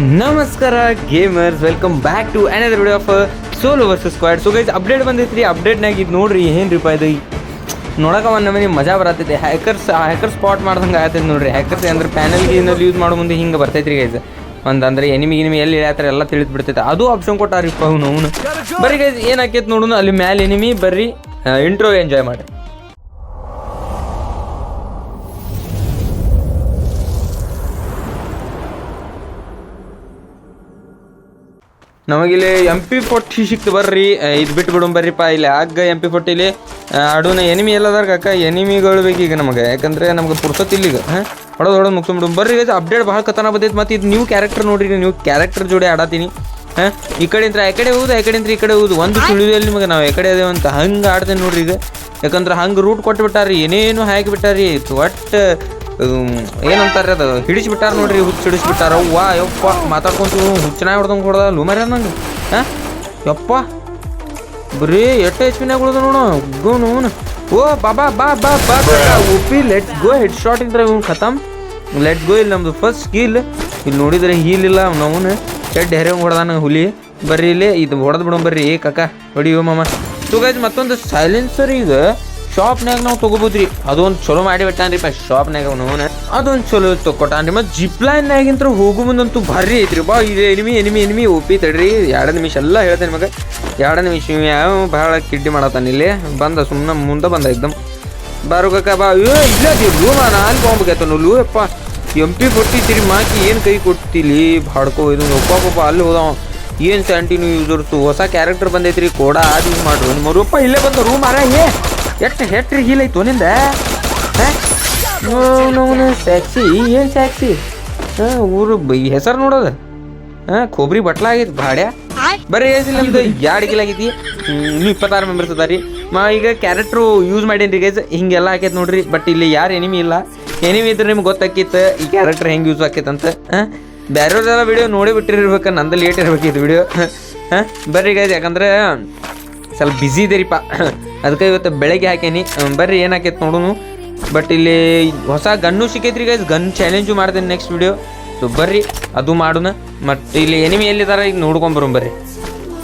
ನಮಸ್ಕಾರ gamers welcome back to another video of solo versus squad so guys update ಬಂದೈತ್ರಿ. ಅಪ್ಡೇಟ್ನಾಗ ಇದು ನೋಡ್ರಿ ಏನ್ರಿಪ್ಪ ಇದು? ನೋಡಕ ಒಂದು ನಮಗೆ ಮಜಾ ಬರತೈತೆ. ಹ್ಯಾಕರ್ಸ್ ಹ್ಯಾಕರ್ ಸ್ಪಾಟ್ ಮಾಡ್ದಂಗೆ ಆಗತ್ತೈತೆ ನೋಡ್ರಿ. ಹ್ಯಾಕರ್ಸ್ ಅಂದ್ರೆ ಪ್ಯಾನಲ್ ಏನಲ್ಲಿ ಯೂಸ್ ಮಾಡೋ ಮುಂದೆ ಹಿಂಗೆ ಬರ್ತೈತ್ರಿ ಗೈಸ್ ಒಂದು ಅಂದ್ರೆ ಎನಿಮಿ ಗಿನಿಮಿ ಎಲ್ಲಿ ಇಳ್ಯಾತಾರೆ ಎಲ್ಲ ತಿಳಿದು ಬಿಡ್ತೈತೆ. ಅದು ಆಪ್ಷನ್ ಕೊಟ್ಟಾರಿಪ್ಪ ಅವ್ನು, ಅವನು. ಬರ್ರಿ ಗೈಸ್ ಏನಾಕೈತೆ ನೋಡೋಣ ಅಲ್ಲಿ ಮ್ಯಾಲೆ ಎನಿಮಿ ಬರ್ರಿ ಇಂಟ್ರೋ ಎಂಜಾಯ್ ಮಾಡಿ ನಮಗಿಲ್ಲಿ ಎಂ ಪಿ ಫೋರ್ಟಿ ಸಿಕ್ತು ಬರ್ರಿ. ಇದು ಬಿಟ್ಟು ಬಿಡೋಣ ಬರ್ರಿಪ್ಪ ಇಲ್ಲಿ ಆಗ ಎಂ ಪಿ ಫೋರ್ಟಿಲಿ ಅಡುನ ಎನಿಮಿ ಎಲ್ಲದಾರ ಕಾಕ ಎನಿಮಿಗಳು ಬೇಕು ಈಗ ನಮಗೆ. ಯಾಕಂದ್ರೆ ನಮ್ಗೆ ಪುರ್ಸತ್ ಇಲ್ಲಿಗ, ಹಾಂ? ಹೊಡೋದು ಹೊಡೋದು ಮುಗಿಸ್ಬಿಡು ಬರ್ರಿ ಇದು ಅಪ್ಡೇಟ್ ಭಾಳ ಕತನ ಬಂದೈತೆ ಮತ್ತು ಇದು ನ್ಯೂ ಕ್ಯಾರೆಕ್ಟರ್ ನೋಡ್ರಿ, ನೀವು ಕ್ಯಾರೆಕ್ಟರ್ ಜೋಡಿ ಆಡತೀನಿ. ಹಾಂ? ಈ ಕಡೆಯಿಂದ ಆ ಕಡೆ ಹೋಗುದು ಆ ಕಡೆಯಿಂದ ಈ ಕಡೆ ಹೋಗುದು ಒಂದು ತಿಳಿದಲ್ಲಿ ನಿಮಗೆ ನಾವು ಕಡೆ ಅದೇವ ಅಂತ ಹಂಗೆ ಆಡ್ತೇನೆ ನೋಡ್ರಿ ಈಗ. ಯಾಕಂದ್ರೆ ಹಂಗೆ ರೂಟ್ ಕೊಟ್ಟು ಬಿಟ್ಟಾರಿ ಏನೇನು ಹಾಕಿ ಬಿಟ್ಟಾರಿ ಒಟ್ಟು ಏನಂತಾರೆ ಅದು, ಹಿಡಿಸ್ಬಿಟ್ಟಾರ ನೋಡ್ರಿ, ಹುಚ್ಚು ಹಿಡಿಸ್ಬಿಟ್ಟಾರ. ವಾ ಯಪ್ಪ, ಮಾತಾಡ್ಕೊಂತ ಹುಚ್ಚನ ಹೊಡ್ದಂಗೆ ಹೊಡೆದ ಲುಮರ್ಯ ನಂಗೆ ಹಾಂ? ಯಪ್ಪ. ಬರೀ ಎಟ್ಟ ಎಚ್ ಪಿನಾಗ ಉಳ್ದ ನೋಡು ಗೋನು ಓ ಬಾಬಾ ಬಾ ಬಾ ಬಾ Uppi let go head shot ಇದ್ರೆ ಇವ್ನು ಖತಮ್. ಲೆಟ್ ಗೋ ಇಲ್ಲಿ ನಮ್ದು ಫಸ್ಟ್ ಸ್ಕಿಲ್ ಇಲ್ಲಿ ನೋಡಿದ್ರೆ ಹೀಲ್ ಇಲ್ಲ ಅವನು ಚೆಡ್ ಹೆರೆ ಹೊಡೆದಾನ ಹುಲಿ. ಬರ್ರಿ ಇಲ್ಲಿ, ಇದು ಹೊಡೆದ್ ಬಿಡೋಣ ಬರ್ರಿ. ಏ ಕಕ್ಕ ಹೊಡಿಯೋ ಮಾಮ. ಸೊ ಗೈಸ್ ಮತ್ತೊಂದು ಸೈಲೆನ್ಸರ್ ಈಗ ಶಾಪ್ನಾಗ ನಾವು ತೊಗೋಬೋದ್ರಿ. ಅದೊಂದು ಚಲೋ ಮಾಡಿ ಬಿಟ್ಟಾನ್ರಿ ಪ ಶಾಪ್ನಾಗ ಅವನು. ಅದೊಂದು ಚಲೋ ತೊಗೊಟ್ಟಾನ್ರಿ ಮತ್ತು ಜಿಪ್ ಲೈನ್ನಾಗಿಂತ್ರ ಹೋಗು ಮುಂದಂತೂ ಭಾರಿ ಐತ್ರಿ. ಬಾ, ಇದು ಎನಿಮಿ ಎನಿಮಿ ಎನಿಮಿ ಒಪ್ಪಿ ತಡ್ರಿ. ಎರಡು ನಿಮಿಷ ಎಲ್ಲ ಹೇಳ್ತೇನೆ ನಿಮಗೆ. ಎರಡು ನಿಮಿಷ ಭಾಳ ಕಿಡ್ಡಿ ಮಾಡತ್ತಾನ ಇಲ್ಲಿ. ಬಂದ ಸುಮ್ಮನೆ ಮುಂದೆ ಬಂದ ಇದ್ದಮ್ ಬಾರು ಕಾಕ, ಬಾ. ಅಯ್ಯೋ ಇಲ್ಲ ಲೂ ನಾನು ಅಲ್ಲಿ ಲೂ ಅಪ್ಪ ಎಂ ಪಿ ಕೊಟ್ಟಿದ್ದೀರಿ ಮಾಕಿ ಏನು ಕೈ ಕೊಟ್ಟಿಲಿ? ಬಾಡ್ಕೋ ಇದು ಒಪ್ಪ ಪಾಪ ಅಲ್ಲಿ ಹೋದವ. ಏನು ಸ್ಯಾಂಟಿನ್ಯೂ ಯೂಸರ್ಸು ಹೊಸ ಕ್ಯಾರೆಕ್ಟರ್ ಬಂದೈತ್ರಿ. ಕೋಡ ಅದು ಯೂಸ್ ಮಾಡ್ರು. ನಿಮ್ಮ ರೂಪ ಇಲ್ಲೇ ಬಂದ ರೂಮ್ ಮಾರ ಏ ಎಷ್ಟು ಹೆಟ್ರಿ ಹೀಲ್ ಐತು ನಿಂದ? ಸ್ಯಾಕ್ಸಿ ಏನು ಸ್ಯಾಕ್ಸಿ ಹಾಂ, ಊರು ಹೆಸರು ನೋಡೋದು. ಕೊಬ್ಬರಿ ಬಟ್ಲ ಆಗೈತಿ ಭಾಡ್ಯ. ಬರೀ ಏಸಿಲ್ಲ ನಮ್ದು? ಎರಡು ಕಿಲ ಆಗೈತಿ ನೀವು ಇಪ್ಪತ್ತಾರು ಮೆಂಬರ್ಸ್ ಅದಾರಿ ಮಾ, ಈಗ ಕ್ಯಾರೆಕ್ಟ್ರು ಯೂಸ್ ಮಾಡೇನಿ ಗೈಸ್ ಹಿಂಗೆಲ್ಲ ಆಕೈತೆ ನೋಡ್ರಿ ಬಟ್ ಇಲ್ಲಿ ಯಾರು ಎನಿಮಿ ಇಲ್ಲ. ಎನಿಮಿ ಇದ್ರೆ ನಿಮ್ಗೆ ಗೊತ್ತಾಕಿತ್ತು ಈ ಕ್ಯಾರೆಕ್ಟರ್ ಹೆಂಗೆ ಯೂಸ್ ಆಕೈತೆ ಅಂತ. ಹಾಂ? ಬೇರೆಯವ್ರದೆಲ್ಲ ವಿಡಿಯೋ ನೋಡಿ ಬಿಟ್ಟಿರ್ಬೇಕು, ನಂದು ಲೇಟ್ ಇರ್ಬೇಕು ಇದು ವಿಡಿಯೋ ಹಾಂ? ಬರ್ರಿ ಗೈಸ್ ಯಾಕಂದ್ರೆ ಸ್ವಲ್ಪ ಬ್ಯುಸಿ ಇದೀರಿಪ್ಪ. ಅದಕ್ಕೆ ಇವತ್ತು ಬೆಳಗ್ಗೆ ಹಾಕೇನಿ. ಬರ್ರಿ, ಏನಾಕೈತೆ ನೋಡೋನು. ಬಟ್ ಇಲ್ಲಿ ಹೊಸ ಗನ್ನು ಸಿಕ್ಕೈತ್ರಿ ಗೈಸ್ ಗನ್ ಚಾಲೆಂಜು ಮಾಡ್ತೇನೆ ನೆಕ್ಸ್ಟ್ ವಿಡಿಯೋ ಸೊ ಬರ್ರಿ, ಅದು ಮಾಡೋಣ. ಮತ್ತು ಇಲ್ಲಿ ಎನಿಮಿ ಎಲ್ಲಿದಾರ ಈಗ ನೋಡ್ಕೊಂಬರೋಣ ಬರ್ರಿ.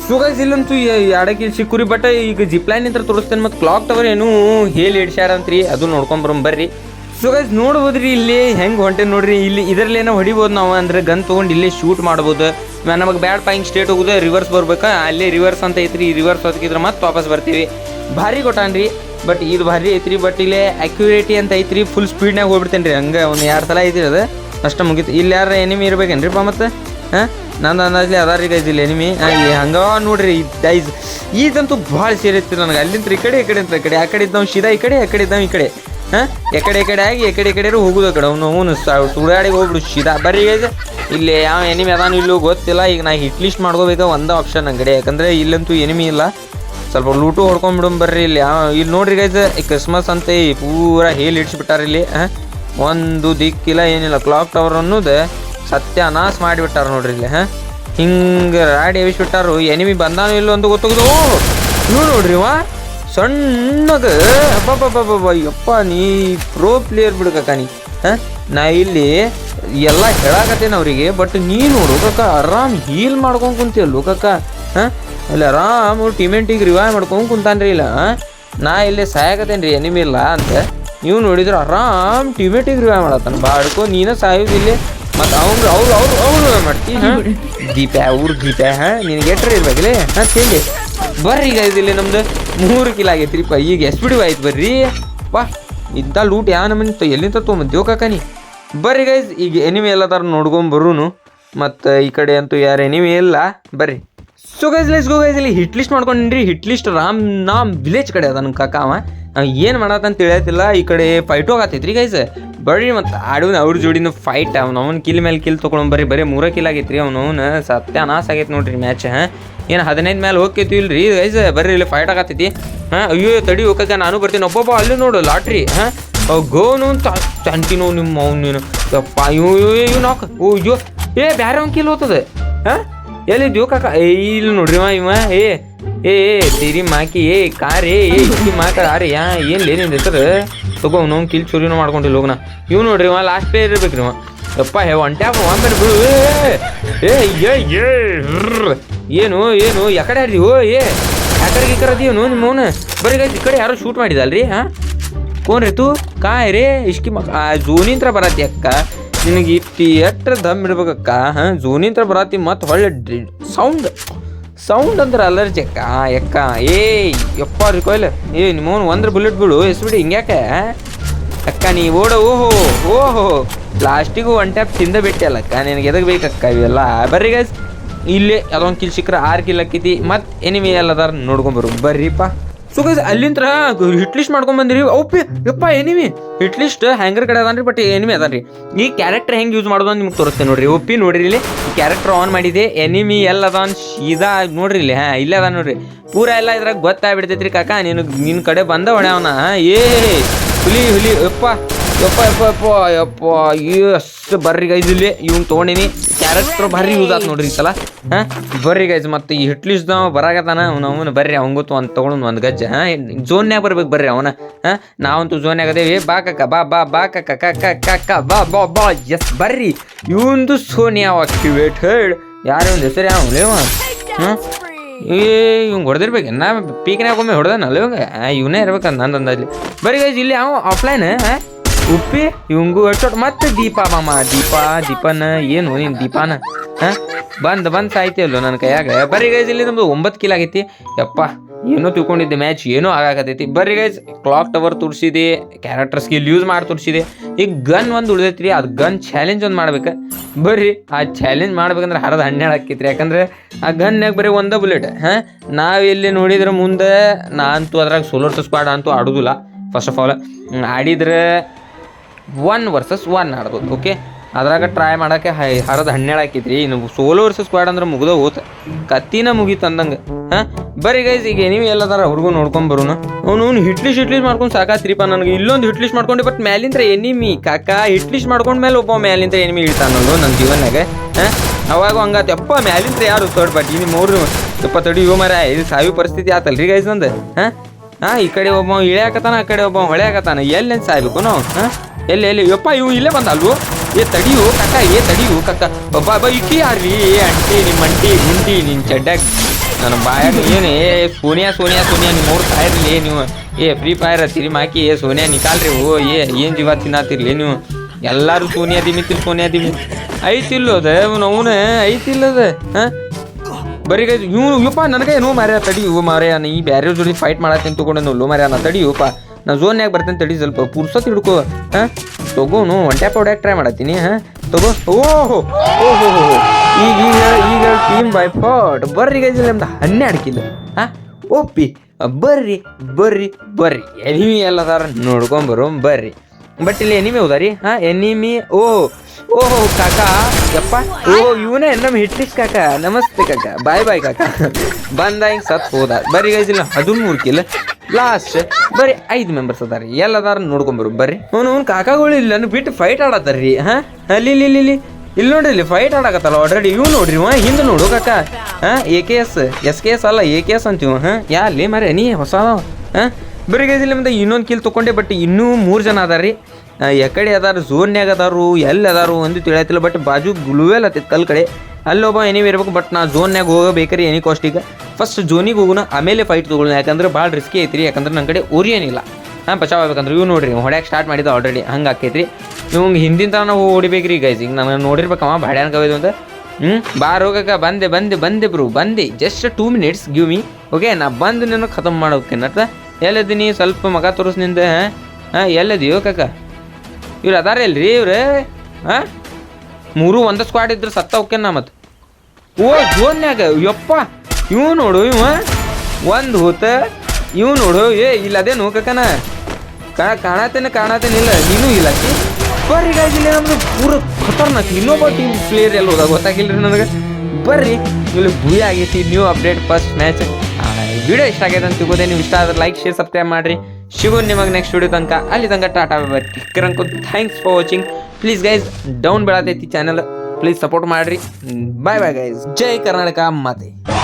ಸೊ ಗೈಸ್ ಇಲ್ಲಂತೂ ಎರಡಕ್ಕೆ ಇಲ್ಲಿ ಸಿಕ್ಕುರಿ ಬಟ್ ಈಗ ಜಿಪ್ ಲೈನ್ ನಿಂತ್ರ ತೋರಿಸ್ತೇನೆ ಮತ್ತು ಕ್ಲಾಕ್ ಟವರ್ ಏನು ಹೇಳಿ ಹಿಡ್ಸ್ಯಾರ ರೀ ಅದು ನೋಡ್ಕೊಂಬರೋಣ ಬರ್ರಿ. ಸೊ ಗೈಸ್ ನೋಡ್ಬೋದ್ರಿ ಇಲ್ಲಿ ಹೆಂಗೆ ಹೊಂಟೆ ನೋಡ್ರಿ. ಇಲ್ಲಿ ಇದರಲ್ಲಿ ಏನೋ ಹೊಡಿಬೋದು ನಾವು. ಅಂದ್ರೆ ಗನ್ ತೊಗೊಂಡು ಇಲ್ಲೇ ಶೂಟ್ ಮಾಡ್ಬೋದು. ನಮಗೆ ಬ್ಯಾಡ್ ಪಾಯಿಂಗ್ ಸ್ಟೇಟ್ ಹೋಗೋದು ರಿವರ್ಸ್ ಬರ್ಬೇಕಾ? ಅಲ್ಲೇ ರಿವರ್ಸ್ ಅಂತ ಐತ್ರಿ. ರಿವರ್ಸ್ ಹೊತ್ತಿದ್ರೆ ಮತ್ತೆ ವಾಪಸ್ ಬರ್ತೀವಿ. ಭಾರಿ ಕೊಟ್ಟಾನ್ರಿ. ಬಟ್ ಇದು ಭಾರಿ ಐತ್ರಿ ಬಟ್ ಇಲ್ಲೇ ಅಕ್ಯುರೇಟಿ ಅಂತ ಐತ್ರಿ ಫುಲ್ ಸ್ಪೀಡ್ನಾಗ ಹೋಗ್ಬಿಡ್ತೇನೆ ರೀ ಹಂಗೆ ಒಂದು ಎರಡು ಸಲ ಐತ್ರಿ ಅದು. ಅಷ್ಟು ಮುಗೀತು. ಇಲ್ಲಿ ಯಾರ ಎನಿಮಿ ಇರ್ಬೇಕೇನ್ರಿ ಪಾ ಮತ್ತೆ? ಹಾಂ? ನಂದು ಅಂದಾಜಲ್ಲಿ ಅದಾರಿ ಗೈಸ್ ಇಲ್ಲಿ ಎನಿಮಿ ಹಂಗ ನೋಡ್ರಿ ಗೈಸ್ ಈದಂತೂ ಭಾಳ ಸೇರಿತ್ತು ನನಗೆ. ಅಲ್ಲಿಂದ ಈ ಕಡೆ ಈ ಕಡೆ ಅಂತ ಈ ಕಡೆ, ಆ ಕಡೆ ಇದ್ದವ್ ಸೀದಾ ಈ ಕಡೆ, ಆ ಕಡೆ ಇದ್ದಾವೆ ಈ ಕಡೆ. ಹಾಂ? ಎಕಡೆ ಕಡೆ ಆಗಿ ಈ ಕಡೆ ಹೋಗುದು ಆ ಕಡೆ. ಅವನು ಅವನು ಸುಡಾಡಿಗೆ ಹೋಗ್ಬಿಡು ಸೀದಾ. ಬರೀ ಇಲ್ಲಿ ಯಾವ ಎನಿಮಿ ಅದಾನು ಇಲ್ಲೂ ಗೊತ್ತಿಲ್ಲ. ಈಗ ನಾ ಹಿಟ್ ಲಿಸ್ಟ್ ಮಾಡ್ಕೋಬೇಕು ಒಂದೇ ಆಪ್ಷನ್ ಅಂಗಡಿ ಯಾಕಂದ್ರೆ ಇಲ್ಲಂತೂ ಎನಿಮಿ ಇಲ್ಲ. ಸ್ವಲ್ಪ ಲೂಟು ಹೊಡ್ಕೊಂಡ್ಬಿಡಮ್ ಬರ್ರಿ ಇಲ್ಲಿ. ಇಲ್ಲಿ ನೋಡ್ರಿ ಗೈಸ್ ಈ ಕ್ರಿಸ್ಮಸ್ ಅಂತ ಈ ಪೂರ ಹೇಳಿ ಇಡ್ಸ್ಬಿಟ್ಟಾರ ಇಲ್ಲಿ ಒಂದು ದಿಕ್ಕಿಲ್ಲ ಏನಿಲ್ಲ ಕ್ಲಾಕ್ ಟವರ್ ಅನ್ನೋದು ಸತ್ಯನಾಶ ಮಾಡಿಬಿಟ್ಟಾರ ನೋಡ್ರಿ ಇಲ್ಲಿ ಹಾಂ ಹಿಂಗೆ ರಾಡಿ ಎವಿಸ್ಬಿಟ್ಟಾರು ಎನಿಮಿ ಬಂದಾನು ಇಲ್ಲ ಅಂತ ಗೊತ್ತಾಗುದು. ನೀವು ನೋಡ್ರಿ ವಾ ಸಣ್ಣದು ಅಪ್ಪ ಯಪ್ಪ, ನೀ ಪ್ರೋ ಪ್ಲೇಯರ್ ಬಿಡ್ಕಕ್ಕ ನೀ ಹಾಂ ನಾ ಇಲ್ಲಿ ಎಲ್ಲ ಹೇಳಾಕತ್ತೇನೆ ಅವರಿಗೆ ಬಟ್ ನೀ ನೋಡು ಕಕ್ಕ ಆರಾಮ್ ಹೀಲ್ ಮಾಡ್ಕೊಂಡ್ ಕುಂತಿಯಲ್ಲು ಕಕ್ಕ ಹಾಂ ಅಲ್ಲಿ ಆರಾಮ್ ಟೀಮೆಂಟಿಗೆ ರಿವೈವ್ ಮಾಡ್ಕೊಂಡ್ ಕುಂತಾನ್ರಿ ಇಲ್ಲ? ನಾ ಇಲ್ಲಿ ಸಾಯಕತ್ತೇನೆ ರೀ ಎನಿಮಿ ಇಲ್ಲ ಅಂತ. ನೀವು ನೋಡಿದ್ರೆ ಆರಾಮ್ ಟೀಮೆಟಿಗೆ ರಿವೈವ್ ಮಾಡತ್ತಾನ. ಬಾಡ್ಕೋ ನೀನ ಸಾಯೋದಿಲ್ಲ ಮತ್ತು ಅವ್ರು ಅವ್ರು ಅವ್ರು ಅವ್ರು ಮಾಡ್ತಿ, ಹಾಂ? ದೀಪ ಅವ್ರ ದೀಪ, ಹಾಂ? ನಿನಗೆ ಎಟ್ರಿ ಇರ್ಬೇಕಲೇ ಹಾಂ, ತಿಂಡಿ. ಬರ್ರಿ ಈಗ ಇಲ್ಲಿ ನಮ್ದು ಮೂರು ಕಿಲೋ ಆಗೈತ್ರಿಪ್ಪ. ಈಗ ಎಸ್ ಬಿಡಿ ಆಯ್ತು ಬರ್ರಿ. ವಾ ಇದ್ದ ಲೂಟ್ ಯಾವ ನಮ್ಮ ತ ಎಲ್ಲಿಂದ ತೊಗೊಂಬಂದೇವು ಕಾಕಾನಿ ಬರ್ರಿ ಗೈಸ್ ಈಗ ಎನಿಮಿ ನೋಡ್ಕೊಂಡು ಬರೂನು. ಮತ್ತು ಈ ಕಡೆ ಅಂತೂ ಯಾರು ಎನಿಮಿ ಇಲ್ಲ. ಬರ್ರಿ. ಸೊ ಗೈಸ್ ಗೋ ಗೈಸ್ ಇಲ್ಲಿ ಹಿಟ್ ಲಿಸ್ಟ್ ಮಾಡ್ಕೊಂಡ್ರಿ. Hit list Rim Nam village ಕಡೆ ಅದ ಕಾಕ ಅವ. ಏನು ಮಾಡತ್ತಂತ ತಿಳಿಯತ್ತಿಲ್ಲ, ಈ ಕಡೆ ಫೈಟು ಆಗತ್ತೈತ್ರಿ ಗೈಸ್ ಬರ್ರಿ ಮತ್ತು ಆಡೋನ್, ಅವ್ರ ಜೋಡಿನ ಫೈಟ್ ಅವ್ನು ಅವ್ನ ಕಿಲ್ ಮೇಲೆ ಕಿಲ್ ತೊಗೊಂಡು ಬರ್ರಿ. ಬರೀ ಮೂರ ಕಿಲ್ ಆಗೈತ್ರಿ ಅವ್ನು ಸತ್ಯ ಅನಾಸ ಆಗೈತೆ ನೋಡ್ರಿ ಮ್ಯಾಚ್ ಏನು ಹದಿನೈದು ಮೇಲೆ ಹೋಗ್ತೈತಿ ಇಲ್ರಿ ಗೈಸ್ ಬರ್ರಿ ಇಲ್ಲಿ ಫೈಟ್ ಆಗತ್ತೈತಿ ಹಾಂ, ಅಯ್ಯೋ, ತಡಿ ಹೋಗಕ್ಕೆ ನಾನು ಬರ್ತೀನಿ. ಒಬ್ಬೊಬ್ಬ ಅಲ್ಲಿ ನೋಡು ಲಾಟ್ರಿ ಹಾಂ ಗೋನು ಚಂಟಿನೋ ನಿಮ್ಮ ಅವ್ನು ನೀನು. ಅಯ್ಯೋ ಅಯ್ಯೋ ನಾಕ್ ಓ, ಅಯ್ಯೋ. ಏ ಬೇರೆ ಅವ್ನ ಕಿಲ್ ಹೋಗ್ತದೆ. ಹಾಂ? ಎಲ್ಲಿದ್ಯೋ ಕಾಕ? ಏ, ಇಲ್ಲಿ ನೋಡ್ರಿ ಮಾ ಇವ. ಏ ಏ ತಿರಿ ಮಾಕಿ, ಏ, ಕಾರ್, ಏ ಏ, ಇಕ್ಕಿ ಮಾಕ ಅರೆ ಯಾ, ಏನು ಏನಿಂದ ಹೆಸರು ತಗೋ, ಅವ್ನು ಕಿಲ್ ಚೂರಿನೂ ಮಾಡ್ಕೊಂಡಿಲ್ಲ ಹೋಗ್ನ ಇವ್ ನೋಡ್ರಿ ಮಾ ಲಾಸ್ಟ್ ಪ್ಲೇಯರ್ ಇರ್ಬೇಕ್ರಿ ಮಾ ಯಪ್ಪ, ಹೇ ಒನ್ ಟ್ಯಾಪ್ ಬಿಡು ಏ ಏ ಏ ಏನು ಏನು ಯಾಕಡೆ ಆಡ್ದಿ? ಓ, ಏ ಯಾಕಡೆ ಗಿಕ್ಕರ್ ಅದೀವನು ನಿಮ್ಮ ಅವನ? ಬರೀ ಈ ಕಡೆ ಯಾರೋ ಶೂಟ್ ಮಾಡಿದಲ್ರಿ, ಹಾ? ಕೋನ್ ತು? ಕಾಯ್ ರೇ, ಇಷ್ಕಿ ಮಕ್ ಆ, ಜೂನಿಂತ್ರ ಬರತಿ ಅಕ್ಕ. ನಿನಗೆ ಇಟ್ಟಿ ಎಟ್ರ ದಮ್ ಇಡ್ಬೇಕಕ್ಕ, ಹಾ? ಥರ ಬರತ್ತಿ ಮತ್ತು ಹೊಳ್ಳೆ ಸೌಂಡ್ ಸೌಂಡ್ ಅಂದ್ರೆ ಅಲರ್ಜಿ ಅಕ್ಕ ಎಕ್ಕ ಏ ಯಪ್ಪ ಕೊಯ್ಲ. ಏ, ನಿಮ್ಮವನು ಒಂದ್ರ ಬುಲೆಟ್ ಬಿಡು ಎಸ್ಬಿಡಿ ಹಿಂಗ್ಯಾಕೆ? ಅಕ್ಕ, ನೀ ಓಡ, ಓಹೋ ಓಹೋ. ಲಾಸ್ಟಿಗೂ ಒನ್ ಟ್ಯಾಪ್ ತಿಂದ ಬಿಟ್ಟಲ್ಲಕ್ಕ ನಿನಗೆ ಎದಕ್ ಬೇಕಕ್ಕ ಇವೆಲ್ಲ? ಬರ್ರಿ ಗೈಸ್ ಇಲ್ಲೇ, ಅದೊಂದು ಕಿಲ್ ಸಿಕ್ಕರೆ ಆರು ಕಿಲ್ ಹಾಕಿತಿ ಮತ್ತೆ ಎನಿಮಿ ಎಲ್ಲದಾರು ನೋಡ್ಕೊಂಬರು ಬರ್ರಿಪ್ಪ. ಸೊ ಗೈಸ್ ಅಲ್ಲಿಂತ್ರ ಹಿಟ್ ಲಿಸ್ಟ್ ಮಾಡ್ಕೊಂಡ್ ಬಂದಿರಿ ಓಪಿ ಯಪ್ಪ ಎನಿಮಿ ಹಿಟ್ ಲಿಸ್ಟ್ ಹ್ಯಾಂಗರ್ ಕಡೆ ಅದಾನ್ರಿ ಬಟ್ ಎನಿಮಿ ಅದಾನ್ರಿ ಈ ಕ್ಯಾರೆಕ್ಟರ್ ಹೆಂಗೆ ಯೂಸ್ ಮಾಡೋದು ಅಂತ ನಿಮ್ಗೆ ತೋರಿಸ್ತೇನೆ ನೋಡ್ರಿ ಒಪ್ಪಿ ನೋಡ್ರಿ ಇಲ್ಲಿ ಕ್ಯಾರೆಕ್ಟರ್ ಆನ್ ಮಾಡಿದೆ ಎನಿಮಿ ಎಲ್ಲ ಅದಾನ್ ಸೀದಾ ನೋಡ್ರಿ ಇಲ್ಲಿ ಹಾಂ ಇಲ್ಲೇ ಅದ ನೋಡ್ರಿ ಪೂರ ಎಲ್ಲ ಇದ್ರಾಗ ಗೊತ್ತಾಗ್ಬಿಡ್ತೈತ್ರಿ ಕಾಕ ನೀನು ನಿನ್ನ ಕಡೆ ಬಂದ ಹೊಡ್ಯಾವನ ಏ ಹುಲಿ ಹುಲಿ ಯಪ್ಪ ಯಪ್ಪ ಯಪ್ಪ ಯಪ್ಪ ಯಪ್ಪ ಎಷ್ಟು ಬರ್ರಿ ಗೈಸ್ ಇಲ್ಲಿ ಇವ್ನು ತೊಗೊಂಡಿನಿ ಕ್ಯಾರೆಕ್ಟರ್ ಭಾರಿ ಯೂಸ್ ಆತ್ ನೋಡ್ರಿ ಈ ಸಲ. ಹಾಂ? ಬರ್ರಿ ಗೈಸ್ ಮತ್ತೆ ಈ ಹಿಟ್ ಲಿಸ್ಟ್ ಅವನವನು ಅವ್ನು ಬರ್ರಿ ಅವಂಗೊತ್ತು ಒಂದು ತೊಗೊಂಡು ಒಂದು ಗಜ್ಜ. ಹಾಂ? ಜೋನ್ಯಾಗ ಬರ್ಬೇಕು ಬರ್ರಿ ಅವನ. ಹಾಂ? ನಾವಂತೂ ಜೋನ್ಯಾಗ ಅದೇವಿ. ಬಾ ಕಕ್ಕ, ಬಾ ಬಾ ಬಾ ಕಕ್ಕ ಕಕ್ಕ ಕಕ್ಕ ಬಾ ಬಾ ಬಾ. ಎಸ್, ಬರ್ರಿ. ಇವಂದು ಸೋನಿಯಾ ಆಕ್ಟಿವೇಟೆಡ್ ಯಾರು ಒಂದು ಹೆಸರು, ಯಾವ ಲೇವ ಹಾಂ? ಏ ಇವ್ನು ಹೊಡೆದಿರ್ಬೇಕು. ನಾ ಪೀಕ್ನಾಗ ಒಮ್ಮೆ ಹೊಡೆದನಲ್ಲ ಇವಾಗ? ಇವನೇ ಇರ್ಬೇಕಂತ ನಂದಂದಲ್ಲಿ ಬರೀ ಗೈಸ್ ಇಲ್ಲಿ ಅವ ಆಫ್ಲೈನ್ ಉಪ್ಪಿ, ಇವಂಗು ಹೆಡ್ಶಾಟ್ ಮತ್ತೆ ದೀಪ ಮಾಮ, ದೀಪ, ದೀಪನ, ಏನು ನೀನು ದೀಪಾನ? ಹಾಂ? ಬಂದ್ ಬಂದ್ ಸಾಯ್ತಿಯಲ್ಲೋ ನನ್ನ ಕೈಯಾಗ? ಬರ್ರಿ ಗೈಸ್ ಇಲ್ಲಿ ನಮ್ದು ಒಂಬತ್ತು ಕಿಲ್ ಆಗೈತಿ. ಯಪ್ಪ, ಏನೋ ತಿಳ್ಕೊಂಡಿದ್ದೆ ಮ್ಯಾಚ್ ಏನೋ ಆಗಾಕತೈತಿ ಬರ್ರಿ ಗೈಸ್ ಕ್ಲಾಕ್ ಟವರ್ ತೋರಿಸಿದೆ ಕ್ಯಾರೆಕ್ಟರ್ ಸ್ಕಿಲ್ ಯೂಸ್ ಮಾಡಿ ತೋರಿಸಿದೆ. ಈಗ ಗನ್ ಒಂದು ಉಳಿದೈತ್ರಿ, ಅದು ಗನ್ ಚಾಲೆಂಜ್ ಒಂದು ಮಾಡ್ಬೇಕು. ಬರ್ರಿ, ಆ ಚಾಲೆಂಜ್ ಮಾಡ್ಬೇಕಂದ್ರೆ ಹರದ ಹನ್ನೆರಡು ಹಾಕಿತ್ರಿ ಯಾಕಂದ್ರೆ ಆ ಗನ್ನಾಗ ಬರೀ ಒಂದ ಬುಲೆಟ್ ಹಾಂ? ನಾವು ನೋಡಿದ್ರೆ ಮುಂದೆ ನಾ ಅಂತೂ ಅದ್ರಾಗ ಸೋಲರ್ ಸ್ಕ್ವಾಡ್ ಅಂತೂ ಆಡೋದಿಲ್ಲ. ಫಸ್ಟ್ ಆಫ್ ಆಲ್ ಆಡಿದ್ರೆ ಒನ್ ವರ್ಸಸ್ ಒನ್ ಆಡ್ಬೋದು ಓಕೆ ಅದ್ರಾಗ ಟ್ರೈ ಮಾಡೋಕ್ಕೆ ಹೈ, ಹರದ ಹನ್ನೆರಡು ಹಾಕಿದ್ರಿ. ಇನ್ನು ಸೋಲೋ ವರ್ಸಸ್ ಸ್ಕ್ವಾಡ್ ಅಂದ್ರೆ ಮುಗಿದ ಹೋತ ಕತ್ತಿನ ಮುಗೀತು ಅಂದಂಗೆ ಹಾಂ? ಬರೀ ಗೈಸ್ ಈಗ ನೀವು ಎಲ್ಲದಾರ ಅವ್ರಿಗೂ ನೋಡ್ಕೊಂಡು ಬರೋನು. ಅವ್ನು ಅವ್ನು ಹಿಟ್ಲಿಸ್ ಹಿಟ್ಲಿಸ್ ಮಾಡ್ಕೊಂಡು ಸಾಕಾತ್ರಿಪ್ಪ ನನಗೆ. ಇಲ್ಲೊಂದು ಹಿಟ್ಲಿಸ್ ಮಾಡ್ಕೊಂಡು ಬಟ್ ಮ್ಯಾಲಿಂದ್ರ ಎನಿಮಿ ಕಾಕ ಹಿಟ್ಲಿಸ್ ಮಾಡ್ಕೊಂಡು ಮೇಲೆ ಒಬ್ಬ ಮ್ಯಾಲಿಂದ ಎನಿಮಿ ಇಳ್ತಾನಲ್ಲೋ ನನ್ನ ಜೀವನಾಗ ಹಾಂ? ಅವಾಗ ಹಂಗಾತ. ಯಪ್ಪ, ಮ್ಯಾಲಿಂತ್ರ ಯಾರು? ಥರ್ಡ್ ಬಟ್ ನಿಮ್ಮ ಮೂರು ಯಪ್ಪ ತಡಿ ಇವ ಮರ ಇದು ಸಾಯು ಪರಿಸ್ಥಿತಿ ಆತಲ್ರಿ ಗೈಸ್ ನಂದು, ಹಾಂ? ಹಾಂ ಈ ಕಡೆ ಒಬ್ಬ ಇಳ್ಯಾಕತ್ತಾನ, ಆ ಕಡೆ ಒಬ್ಬ ಹೊಳ್ಯಾಕತ್ತಾನ. ಎಲ್ಲಿ ಸಾಯ್ಬೇಕು ನಾವು, ಹಾಂ? ಎಲ್ಲಿ ಎಲ್ಲಿ? ಯಪ್ಪ, ಇವು ಇಲ್ಲೇ ಬಂದಲ್ವು? ಏ, ತಡಿಯು ಕಕ್ಕ ಏ, ತಡಿಯು ಕಕ್ಕ ಒಬ್ಬ ಬಾ ಇಕ್ಕಿ ಯಾರ್ರಿ ಏ ಅಂಟಿ ನಿಮ್ಮ ಅಂಟಿ ಗುಂಡಿ ನಿನ್ನ ಚಡ್ಡಾಗ ನನ್ನ ಬಾಯಾಗ ಏನು? ಏ, ಸೋನಿಯಾ ಸೋನಿಯಾ ಸೋನಿಯಾ ನಿಮ್ಮ ಮೂರು ಸಾಯಿರ್ಲಿ ನೀವು. ಏ ಫ್ರೀ ಫೈರ್ ತಿರಿ ಹಾಕಿ ಏ, ಸೋನಿಯಾ, ನಿಕಾಲ್ರಿ ಓ, ಏ, ಏನು ಜೀವ ತಿನ್ನಾತಿರ್ಲಿ, ನೀವು? ಎಲ್ಲರೂ ಸೋನಿಯಾ ದಿಮಿತಿಲ್ ಸೋನಿಯಾ ದಿಮಿ. ಐತಿಲ್ಲೋದ ಅವನ ಐತಿಲ್ಲದ ಹಾಂ? ಬರೀ ಇವ್ನು ಯಪ್ಪ ನನಗೆ ಏನೋ ಮಾರ್ಯ ತಡಿ ಇವು ಮಾರ್ಯ ಈ ಬ್ಯಾರೆ ಜೋಡಿ ಫೈಟ್ ಮಾಡತ್ತೀನಿ ತಗೊಂಡು ಲೋ ಮಾರ್ಯ ನಾ ನಾ ಯಾಕೆ ಬರ್ತೇನೆ ತಡಿ ಸ್ವಲ್ಪ ಪುರ್ಸತ್ ಹಿಡ್ಕೋ, ಹಾಂ? ತಗೋನು ಒನ್ ಟ್ಯಾಪ್ ಹೊಡ್ಯಾಕ ಟ್ರೈ ಮಾಡತ್ತೀನಿ, ಹಾಂ? ತಗೋ. ಓಹೋ ಓಹೋ ಈಗ ಈಗ ಈಗ ಟೀಮ್ ಬೈ ಫಾಟ್ ಬರ್ರಿ ಗೈಸ್ ನಮ್ದು ಹನ್ನೆರಡು ಕಿಲೋ ಹಾಂ? ಒಪ್ಪಿ. ಬರ್ರಿ ಬರ್ರಿ ಬರ್ರಿ. ಎನಿಮಿ ಎಲ್ಲದಾರ ನೋಡ್ಕೊಂಬರು, ಬರ್ರಿ. ಬಟ್ ಇಲ್ಲಿ ಎನಿಮಿ ಹೌದಾರಿ ಹಾಂ? ಎನಿಮಿ ಓ ಓಹೋ ಕಾಕ. ಯಪ್ಪ. ಓ, ಇವನೇ ನಮ್ಮ ಹಿಟ್ಟಿಸ್ ಕಾಕ. ನಮಸ್ತೆ ಕಾಕ. ಬಾಯ್ ಬಾಯ್ ಕಾಕ. ಬಂದ ಹಿಂಗೆ ಸತ್ ಹೋದ. ಬರ್ರಿ ಗೈಸ್ ಇಲ್ಲ ಹದಿಮೂರು ಕಿಲ್ ಲಾಸ್ಟ್ ಬರಿ ಐದು ಮೆಂಬರ್ಸ್ ಅದಾರ. ಎಲ್ಲದಾರ ನೋಡ್ಕೊಂಬರು, ಬರ್ರಿ. ಅವನು ಅವ್ನು ಕಾಕಾಗಳು ಇಲ್ಲ ಬಿಟ್ಟು ಫೈಟ್ ಆಡತ್ತಾರ್ರಿ, ಹಾ? ಅಲ್ಲಿ ಇಲ್ಲಿ ಇಲ್ಲಿ ಇಲ್ಲಿ ನೋಡ್ರಿ, ಇಲ್ಲಿ ಫೈಟ್ ಆಡಕತ್ತಲ್ಲ ಆಲ್ರೆಡಿ ಇವ್ ನೋಡ್ರಿ, ಇವ ಹಿಂದೆ ನೋಡು ಕಾಕ. ಹಾಂ A K S S K S ಅಲ್ಲ ಎ ಕೆ ಎಸ್ ಅಂತೀವ, ಹಾ? ಯಾ ಅಲ್ಲಿ ಮರೆ ನೀ ಹೊಸ ಹಾ? ಬರೀ ಗೈಸ್, ಇಲ್ಲಿ ಮುಂದೆ ಇನ್ನೊಂದು ಕಿಲ್ ತೊಗೊಂಡೆ ಬಟ್ ಇನ್ನೂ ಮೂರು ಜನ ಅದಾರ್ರಿ. ಎಕಡೆ ಅದಾರ, ಝೋನ್ಯಾಗ ಅದಾರು ಎಲ್ಲಿ ಅದಾರು ಒಂದು ತಿಳಿಯತ್ತಿಲ್ಲ ಬಟ್ ಬಾಜು ಗ್ಲೂವೆಲ್ ಹತ್ತಿತ್ತು ಕಲ್ ಕಡೆ. ಅಲ್ಲೊಬ್ಬ ಎನಿವಿ ಇರ್ಬೇಕು ಬಟ್ ನಾ ಝೋನ್ಯಾಗ ಹೋಗಬೇಕ್ರಿ ಎನಿ ಕಾಸ್ಟಿಗೆ ಫಸ್ಟ್ ಝೋನಿಗೆ ಹೋಗೋಣ ಆಮೇಲೆ ಫೈಟ್ ತೊಗೊಳ್ಳೋಣ ಯಾಕಂದ್ರೆ ಭಾಳ ರಿಸ್ಕಿ ಐತ್ರಿ, ಯಾಕಂದ್ರೆ ನನ್ನ ಕಡೆ ಊರಿ ಏನಿಲ್ಲ. ಹಾಂ ಬಚಾವ್ ಆಗ್ಬೇಕಂದ್ರೆ ಇವ್ ನೋಡ್ರಿ ಹೊಡ್ಯಾಕೆ ಸ್ಟಾರ್ಟ್ ಮಾಡಿದ ಆಲ್ರೆಡಿ ಹಂಗೆ ಆಕೈತ್ರಿ. ಇವಂಗೆ ಹಿಂದಿನ ತನ ನಾವು ಹೊಡಿಬೇಕ್ರಿ ಗೈಸ್ ಈಗ ನಾನು ನೋಡಿರ್ಬೇಕಮ್ಮ ಬಾಡ್ಯಾನ್ ಕವಿದು ಅಂತ. ಹ್ಞೂ ಬಾರ್ ಹೋಗಕ್ಕೆ ಬಂದೆ ಬಂದೆ ಬಂದೆ ಬ್ರು, ಬಂದೆ just two minutes give me okay ನಾ ಬಂದು ನಿನ್ನ ಖತಮ್ ಮಾಡೋಕೆ ನಟ್ಟ ಎಲ್ಲದಿನಿ ಸ್ವಲ್ಪ ಮಗ ತೋರಿಸ್ನಿಂದ, ಹಾಂ? ಎಲ್ಲದಿಯೋ ಕಾಕ? ಇವ್ರು ಅದಾರ ಇಲ್ರಿ ಇವ್ರು? ಹಾಂ ಮೂರು ಒಂದು ಸ್ಕ್ವಾಡ್ ಇದ್ರೆ ಸತ್ತ ನಾ ಮತ್ತೆ ಓ, ಜೋನ್ಯಾಗ, ಯಪ್ಪ ಇವ್ ನೋಡು ಇವ ಒಂದು ಹೋತ ಇವ್ ನೋಡು. ಏ, ಇಲ್ಲ, ಅದೇ ನೋಕನ ಕಾ ಕಾಣತೇನೆ ಇಲ್ಲ, ನೀನು ಇಲ್ಲ ಬರ್ರಿ ಇಲ್ಲಿ ನಮ್ದು ಪೂರ ಖತರ್ನಾಕ್. ಇನ್ನೊಬ್ಬ ಟೀಮ್ ಪ್ಲೇಯರ್ ಎಲ್ಲ ಹೋದಾಗ ಗೊತ್ತಾಗಿಲ್ರಿ ನನಗೆ? ಬರ್ರಿ. ಇಲ್ಲಿ ಭೂಯ ಆಗೈತಿ new update first match video ಇಷ್ಟ ಆಗೈತೆ ಅಂತ ತಿಳ್ಕೋದೆ ನೀವು ಇಷ್ಟ ಆದ್ರೆ ಲೈಕ್ ಶೇರ್ ಸಬ್ಸ್ಕ್ರೈಬ್ ಮಾಡಿರಿ. ಸಿಗೋ ನಿಮಗೆ ನೆಕ್ಸ್ಟ್ ವಿಡಿಯೋ ತನಕ ಅಲ್ಲಿ ತನಕ tata Kiran thanks for watching please guys down ಬೆಳತೈತಿ ಚಾನಲ್ ಪ್ಲೀಸ್ ಸಪೋರ್ಟ್ ಮಾಡಿರಿ. ಬಾಯ್ ಬಾಯ್ ಗೈಸ್ ಜೈ ಕರ್ನಾಟಕ ಮಾತೆ.